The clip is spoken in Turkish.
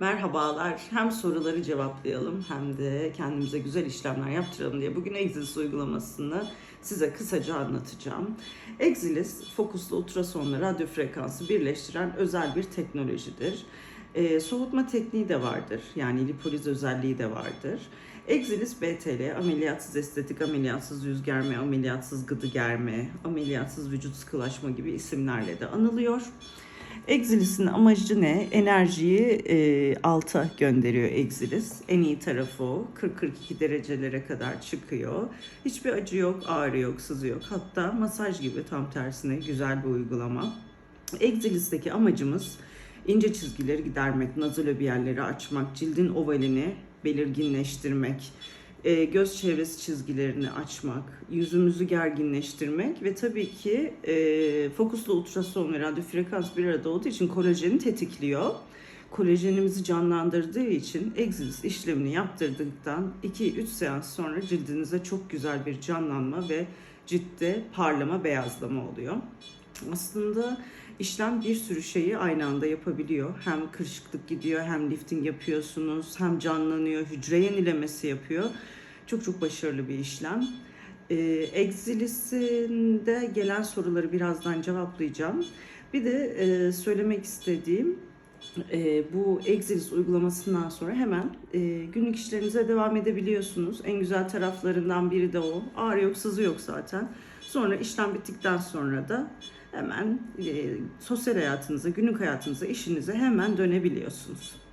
Merhabalar. Hem soruları cevaplayalım hem de kendimize güzel işlemler yaptıralım diye bugün Exilis uygulamasını size kısaca anlatacağım. Exilis fokuslu ultrasonla radyo frekansı birleştiren özel bir teknolojidir. Ee, soğutma tekniği de vardır. Yani lipoliz özelliği de vardır. Exilis BTL, ameliyatsız estetik, ameliyatsız yüz germe, ameliyatsız gıdı germe, ameliyatsız vücut sıkılaşma gibi isimlerle de anılıyor. Exilis'in amacı ne? Enerjiyi e, alta gönderiyor Exilis. En iyi tarafı o. 40-42 derecelere kadar çıkıyor. Hiçbir acı yok, ağrı yok, sızı yok. Hatta masaj gibi tam tersine güzel bir uygulama. Exilis'teki amacımız ince çizgileri gidermek, nazolobiyalleri açmak, cildin ovalini belirginleştirmek, e, göz çevresi çizgilerini açmak, yüzümüzü gerginleştirmek ve tabii ki e, fokuslu ultrason ve radyo frekans bir arada olduğu için kolajeni tetikliyor. Kolajenimizi canlandırdığı için Exilis işlemini yaptırdıktan 2-3 seans sonra cildinize çok güzel bir canlanma ve ciltte parlama, beyazlama oluyor. Aslında işlem bir sürü şeyi aynı anda yapabiliyor. Hem kırışıklık gidiyor, hem lifting yapıyorsunuz, hem canlanıyor, hücre yenilemesi yapıyor. Çok çok başarılı bir işlem. Ee, Exilis'in de gelen soruları birazdan cevaplayacağım. Bir de e, söylemek istediğim e, bu Exilis uygulamasından sonra hemen e, günlük işlerinize devam edebiliyorsunuz. En güzel taraflarından biri de o. Ağrı yok, sızı yok zaten. Sonra işlem bittikten sonra da hemen e, sosyal hayatınıza, günlük hayatınıza, işinize hemen dönebiliyorsunuz.